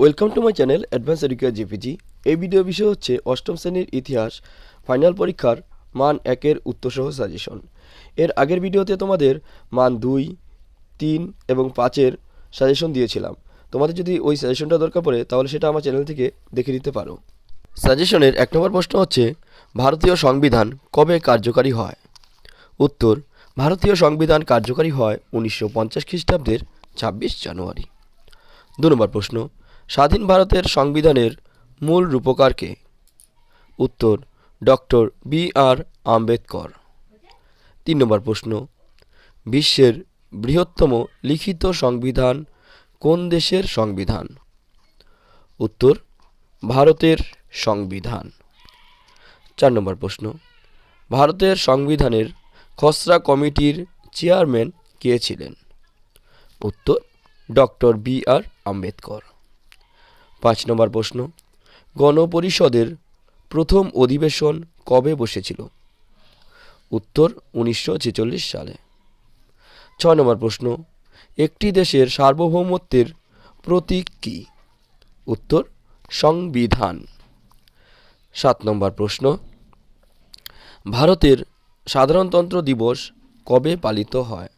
Welcome to my channel advance Educare GPG এই video বিষয় হচ্ছে অষ্টম শ্রেণির ইতিহাস ফাইনাল পরীক্ষার মান একের উত্তরসহ সাজেশন এর আগের ভিডিওতে তোমাদের মান দুই, তিন এবং পাঁচের সাজেশন দিয়েছিলাম। তোমাদের যদি ওই সাজেশনটা দরকার পড়ে, তাহলে সেটা আমার চ্যানেল থেকে দেখে নিতে পারো। সাজেশনের এক নম্বর প্রশ্ন হচ্ছে, ভারতীয় সংবিধান কবে কার্যকারী হয়? উত্তর, ভারতীয় সংবিধান কার্যকারী হয় উনিশশো পঞ্চাশ খ্রিস্টাব্দের ছাব্বিশ জানুয়ারি। দু নম্বর প্রশ্ন স্বাধীন ভারতের সংবিধানের মূল রূপকারকে। উত্তর, ডক্টর বি আর আম্বেদকর। তিন নম্বর প্রশ্ন, বিশ্বের বৃহত্তম লিখিত সংবিধান কোন দেশের সংবিধান? উত্তর, ভারতের সংবিধান। চার নম্বর প্রশ্ন, ভারতের সংবিধানের খসড়া কমিটির চেয়ারম্যান কে ছিলেন? উত্তর, ডক্টর বি আর আম্বেদকর। পাঁচ নম্বর প্রশ্ন, গণপরিষদের প্রথম অধিবেশন কবে বসেছিল? উত্তর উনিশশো ছেচল্লিশ সালে। ছয় নম্বর প্রশ্ন, একটি দেশের সার্বভৌমত্বের প্রতীক কী? উত্তর, সংবিধান। সাত নম্বর প্রশ্ন, ভারতের সাধারণতন্ত্র দিবস কবে পালিত হয়?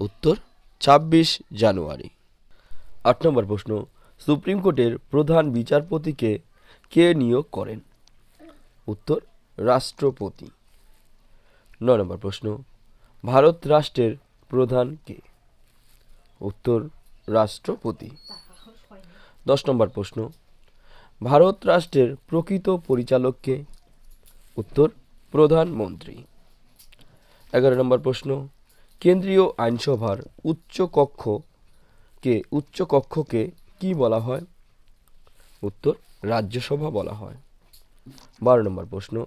উত্তর, ছাব্বিশ জানুয়ারি। আট নম্বর প্রশ্ন সুপ্রিম কোর্টের প্রধান বিচারপতিকে কে নিয়োগ করেন? উত্তর, রাষ্ট্রপতি। নয় নম্বর প্রশ্ন, ভারত রাষ্ট্রের প্রধান কে? উত্তর, রাষ্ট্রপতি। দশ নম্বর প্রশ্ন, ভারত রাষ্ট্রের প্রকৃত পরিচালককে উত্তর, প্রধানমন্ত্রী। এগারো নম্বর প্রশ্ন, কেন্দ্রীয় আইনসভার উচ্চ কক্ষকে উচ্চ কক্ষকে কি বলা হয়? উত্তর, রাজ্যসভা বলা হয়। বারো নম্বর প্রশ্ন,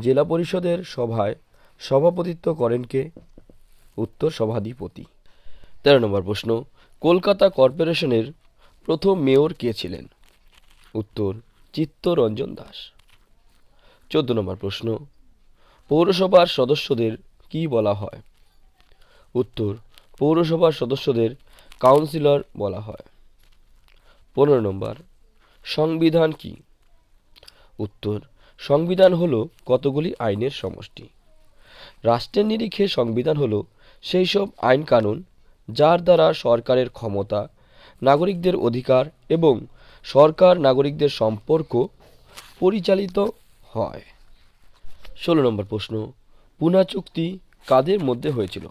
জেলা পরিষদের সভায় সভাপতিত্ব করেন কে? উত্তর, সভাধিপতি। তেরো নম্বর প্রশ্ন, কলকাতা কর্পোরেশনের প্রথম মেয়র কে ছিলেন? উত্তর, চিত্তরঞ্জন দাস। চোদ্দ নম্বর প্রশ্ন, পৌরসভার সদস্যদের কি বলা হয়? উত্তর, পৌরসভার সদস্যদের কাউন্সিলর বলা হয়। পনেরো নম্বর, সংবিধান কি? উত্তর, সংবিধান হলো কতগুলি আইনের সমষ্টি। রাষ্ট্রের নিরিখে সংবিধান হলো সেই সব আইন কানুন যার দ্বারা সরকারের ক্ষমতা, নাগরিকদের অধিকার এবং সরকার নাগরিকদের সম্পর্ক পরিচালিত হয়। ষোলো নম্বর প্রশ্ন, পুনা চুক্তি কাদের মধ্যে হয়েছিল?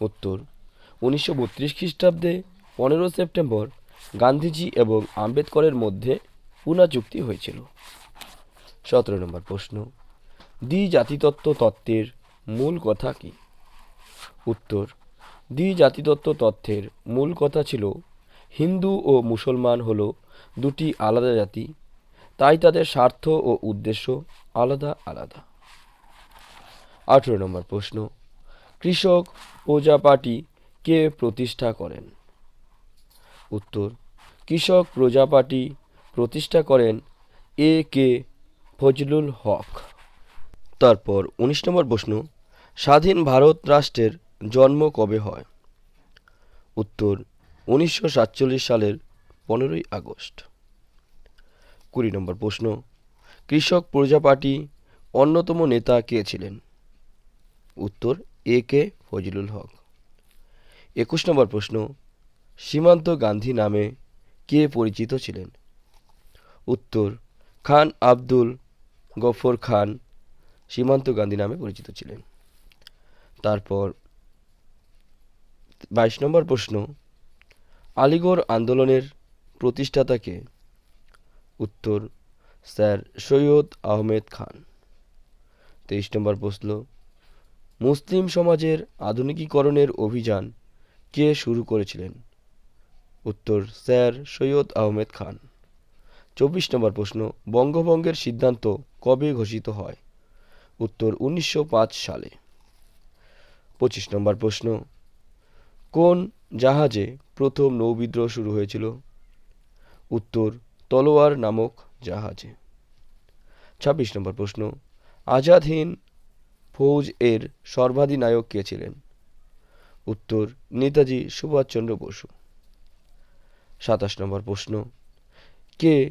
উত্তর, উনিশশো বত্রিশ খ্রিস্টাব্দে পনেরো সেপ্টেম্বর গান্ধীজি এবং আম্বেদকরের মধ্যে পুনা চুক্তি হয়েছিল। সতেরো নম্বর প্রশ্ন দ্বি জাতিতত্ত্ব তত্ত্বের মূল কথা কি? উত্তর দ্বি জাতিতত্ত্ব তত্ত্বের মূল কথা ছিল, হিন্দু ও মুসলমান হল দুটি আলাদা জাতি, তাই তাদের স্বার্থ ও উদ্দেশ্য আলাদা আলাদা। আঠেরো নম্বর প্রশ্ন, কৃষক প্রজা পার্টি কে প্রতিষ্ঠা করেন? উত্তর কৃষক প্রজা পার্টি প্রতিষ্ঠা করেন এ কে ফজলুল হক। তারপর উনিশ নম্বর প্রশ্ন, স্বাধীন ভারত রাষ্ট্রের জন্ম কবে হয়? উত্তর, উনিশশো সাতচল্লিশ সালের পনেরোই আগস্ট। কুড়ি নম্বর প্রশ্ন, কৃষক প্রজা পার্টি অন্যতম নেতা কে ছিলেন? উত্তর, এ কে ফজলুল হক। একুশ নম্বর প্রশ্ন, সীমান্ত গান্ধী নামে কে পরিচিত ছিলেন? উত্তর, খান আব্দুল গফর খান সীমান্ত গান্ধী নামে পরিচিত ছিলেন। তারপর, বাইশ নম্বর প্রশ্ন, আলিগড় আন্দোলনের প্রতিষ্ঠাতাকে? উত্তর, স্যার সৈয়দ আহমেদ খান। তেইশ নম্বর প্রশ্ন, মুসলিম সমাজের আধুনিকীকরণের অভিযান কে শুরু করেছিলেন? উত্তর, স্যার সৈয়দ আহমেদ খান। চব্বিশ নম্বর প্রশ্ন, বঙ্গভঙ্গের সিদ্ধান্ত কবে ঘোষিত হয়? উত্তর, উনিশশো পাঁচ সালে। পঁচিশ নম্বর প্রশ্ন, কোন জাহাজে প্রথম নৌবিদ্রোহ শুরু হয়েছিল? উত্তর, তলোয়ার নামক জাহাজে। ছাব্বিশ নম্বর প্রশ্ন, আজাদ হিন্দ ফৌজ এর সর্বাধিনায়ক কে ছিলেন? উত্তর, নেতাজি সুভাষচন্দ্র বসু। সাতাশ নম্বর প্রশ্ন। কে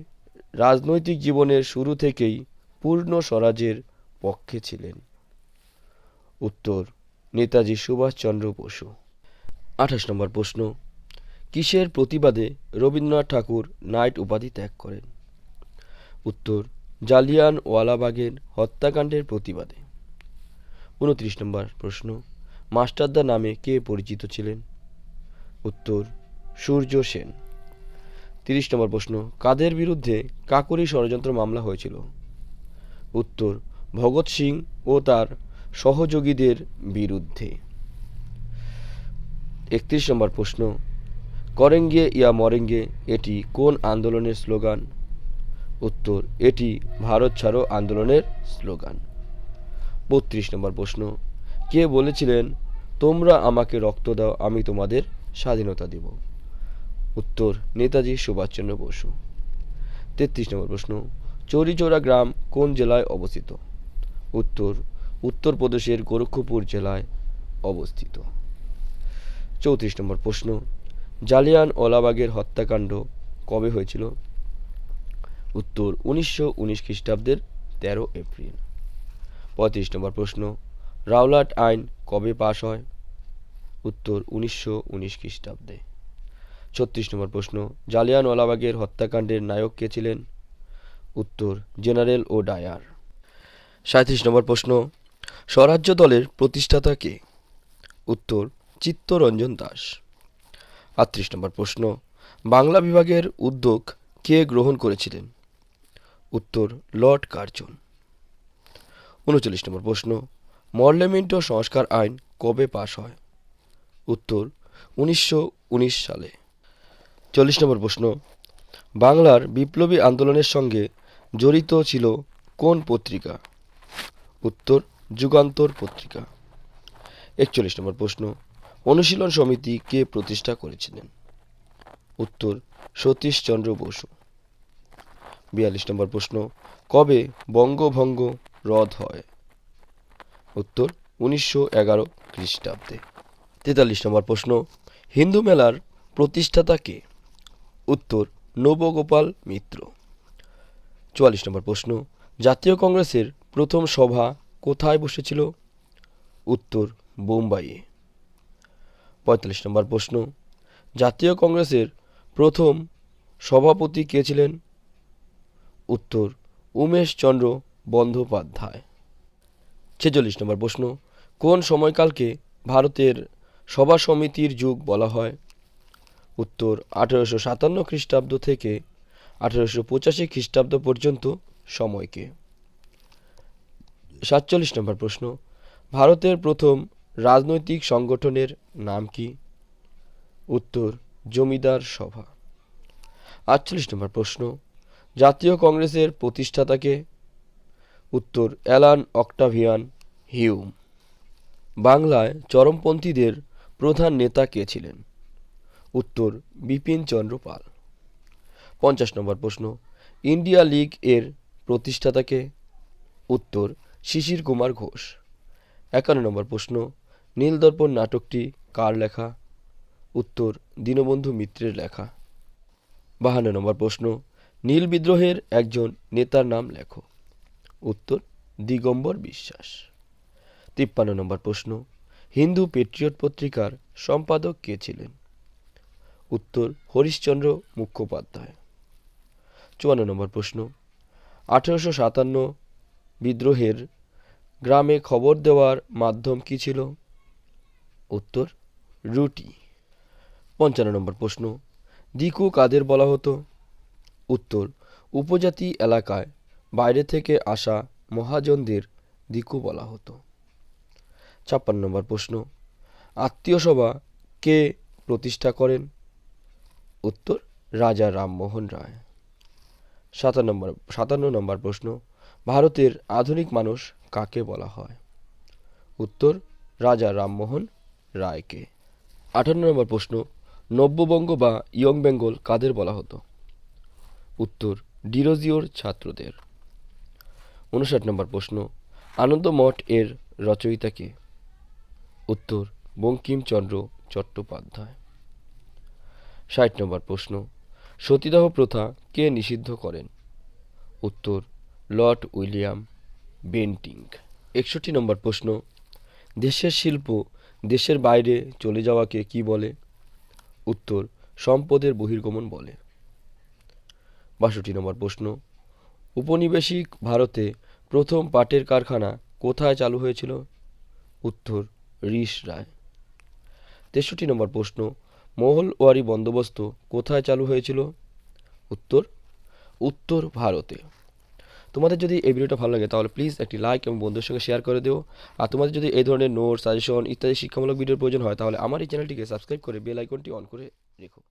রাজনৈতিক জীবনের শুরু থেকেই পূর্ণ স্বরাজের পক্ষে ছিলেন? উত্তর, নেতাজি সুভাষচন্দ্র বসু। আঠাশ নম্বর প্রশ্ন, কিসের প্রতিবাদে রবীন্দ্রনাথ ঠাকুর নাইট উপাধি ত্যাগ করেন? উত্তর জালিয়ান ওয়ালাবাগের হত্যাকাণ্ডের প্রতিবাদে। উনত্রিশ নম্বর প্রশ্ন, মাস্টারদা নামে কে পরিচিত ছিলেন? উত্তর, সূর্য সেন। তিরিশ নম্বর প্রশ্ন, কাদের বিরুদ্ধে কাকুরি ষড়যন্ত্র মামলা হয়েছিল? উত্তর, ভগৎ সিং ও তার সহযোগীদের বিরুদ্ধে। একত্রিশ নম্বর প্রশ্ন, করেঙ্গে ইয়া মরেঙ্গে, এটি কোন আন্দোলনের স্লোগান? উত্তর, এটি ভারত ছাড়ো আন্দোলনের স্লোগান। বত্রিশ নম্বর প্রশ্ন, কে বলেছিলেন, তোমরা আমাকে রক্ত দাও, আমি তোমাদের স্বাধীনতা দেব উত্তর, নেতাজি সুভাষচন্দ্র বসু। তেত্রিশ নম্বর প্রশ্ন, চৌরিচৌরা গ্রাম কোন জেলায় অবস্থিত? উত্তর, উত্তরপ্রদেশের গোরক্ষপুর জেলায় অবস্থিত। চৌত্রিশ নম্বর প্রশ্ন, জালিয়ান ওলাবাগের হত্যাকাণ্ড কবে হয়েছিল? উত্তর, উনিশশো উনিশ খ্রিস্টাব্দের তেরো এপ্রিল। পঁয়ত্রিশ নম্বর প্রশ্ন, রাওলাট আইন কবে পাশ হয়? উত্তর, উনিশশো উনিশ খ্রিস্টাব্দে। ছত্রিশ নম্বর প্রশ্ন জালিয়ানওয়ালাবাগের হত্যাকাণ্ডের নায়ক কে ছিলেন? উত্তর, জেনারেল ও ডায়ার। সাঁত্রিশ নম্বর প্রশ্ন, স্বরাজ্য দলের প্রতিষ্ঠাতা কে? উত্তর, চিত্তরঞ্জন দাস। আটত্রিশ নম্বর প্রশ্ন, বাংলা বিভাগের উদ্যোগ কে গ্রহণ করেছিলেন? উত্তর, লর্ড কার্জন। উনচল্লিশ নম্বর প্রশ্ন, মর্লেমেন্টো সংস্কার আইন কবে পাশ হয়? উত্তর, উনিশশো উনিশ সালে। চল্লিশ নম্বর প্রশ্ন। বাংলার বিপ্লবী আন্দোলনের সঙ্গে জড়িত ছিল কোন পত্রিকা? উত্তর, যুগান্তর পত্রিকা। একচল্লিশ নম্বর প্রশ্ন, অনুশীলন সমিতি কে প্রতিষ্ঠা করেছিলেন? উত্তর সতীশচন্দ্র বসু। বিয়াল্লিশ নম্বর প্রশ্ন, কবে বঙ্গভঙ্গ রদ হয়? উত্তর, উনিশশো এগারো খ্রিস্টাব্দে। তেতাল্লিশ নম্বর প্রশ্ন, হিন্দু মেলার প্রতিষ্ঠাতা কে? উত্তর, নবগোপাল মিত্র। চুয়াল্লিশ নম্বর প্রশ্ন, জাতীয় কংগ্রেসের প্রথম সভা কোথায় বসেছিল? উত্তর, বোম্বাইয়ে। পঁয়তাল্লিশ নম্বর প্রশ্ন, জাতীয় কংগ্রেসের প্রথম সভাপতি কে ছিলেন? উত্তর উমেশচন্দ্র বন্দ্যোপাধ্যায়। ছেচল্লিশ নম্বর প্রশ্ন, কোন সময়কালকে ভারতের সভা সমিতির যুগ বলা হয়? উত্তর, আঠেরোশো সাতান্ন খ্রিস্টাব্দ থেকে আঠেরোশো পঁচাশি খ্রিস্টাব্দ পর্যন্ত সময়কে। সাতচল্লিশ নম্বর প্রশ্ন, ভারতের প্রথম রাজনৈতিক সংগঠনের নাম কি? উত্তর, জমিদার সভা। আটচল্লিশ নম্বর প্রশ্ন, জাতীয় কংগ্রেসের প্রতিষ্ঠাতাকে? উত্তর, অ্যালান অক্টাভিয়ান হিউম। বাংলায় চরমপন্থীদের প্রধান নেতা কে ছিলেন? উত্তর বিপিন চন্দ্র পাল পঞ্চাশ নম্বর প্রশ্ন, ইন্ডিয়া লীগ এর প্রতিষ্ঠাতাকে? উত্তর, শিশির কুমার ঘোষ। একান্ন নম্বর প্রশ্ন, নীলদর্পণ নাটকটি কার লেখা? উত্তর, দীনবন্ধু মিত্রের লেখা। বাহান্ন নম্বর প্রশ্ন, নীল বিদ্রোহের একজন নেতার নাম লেখো? উত্তর, দিগম্বর বিশ্বাস। তিপ্পান্ন নম্বর প্রশ্ন, হিন্দু পেট্রিয়ট পত্রিকার সম্পাদক কে ছিলেন? উত্তর হরিশ্চন্দ্র মুখোপাধ্যায়। চুয়ান্ন নম্বর প্রশ্ন। আঠেরোশো সাতান্ন বিদ্রোহের গ্রামে খবর দেওয়ার মাধ্যম কি ছিল? উত্তর, রুটি। পঞ্চান্ন নম্বর প্রশ্ন। দিকু কাদের বলা হতো? উত্তর, উপজাতি এলাকায় বাইরে থেকে আসা মহাজনদের দিকু বলা হতো। ছাপ্পান্ন নম্বর প্রশ্ন। আত্মীয় সভা কে প্রতিষ্ঠা করেন? উত্তর, রাজা রামমোহন রায়। সাতান্ন নম্বর সাতান্ন নম্বর প্রশ্ন, ভারতের আধুনিক মানুষ কাকে বলা হয়? উত্তর, রাজা রামমোহন রায়কে। আঠান্ন নম্বর প্রশ্ন, নব্যবঙ্গ বা ইয়ং বেঙ্গল কাদের বলা হতো? উত্তর, ডিরোজিওর ছাত্রদের। উনষাট নম্বর প্রশ্ন, আনন্দ মঠ এর রচয়িতা কে? উত্তর, বঙ্কিমচন্দ্র চট্টোপাধ্যায়। ষাট নম্বর প্রশ্ন, সতীদাহ প্রথা কে নিষিদ্ধ করেন? উত্তর, লর্ড উইলিয়াম বেন্টিং। একষট্টি নম্বর প্রশ্ন, দেশের শিল্প দেশের বাইরে চলে যাওয়াকে কি বলে? উত্তর, সম্পদের বহির্গমন বলে। বাষট্টি নম্বর প্রশ্ন, উপনিবেশিক ভারতে প্রথম পাটের কারখানা কোথায় চালু হয়েছিল? উত্তর, রিস রায়। তেষট্টি নম্বর প্রশ্ন মহলওয়ারি বন্দোবস্ত কোথায় চালু হয়েছিল? উত্তর উত্তর ভারতে। তোমাদের যদি এই ভিডিওটা ভালো লাগে, তাহলে প্লিজ একটি লাইক এবং বন্ধুর সঙ্গে শেয়ার করে দিও। আর তোমাদের যদি এই ধরনের নোট সাজেশন ইত্যাদি শিক্ষামূলক ভিডিওর প্রয়োজন হয়, তাহলে আমার এই চ্যানেলটিকে সাবস্ক্রাইব করে বেল আইকনটি অন করে রেখো।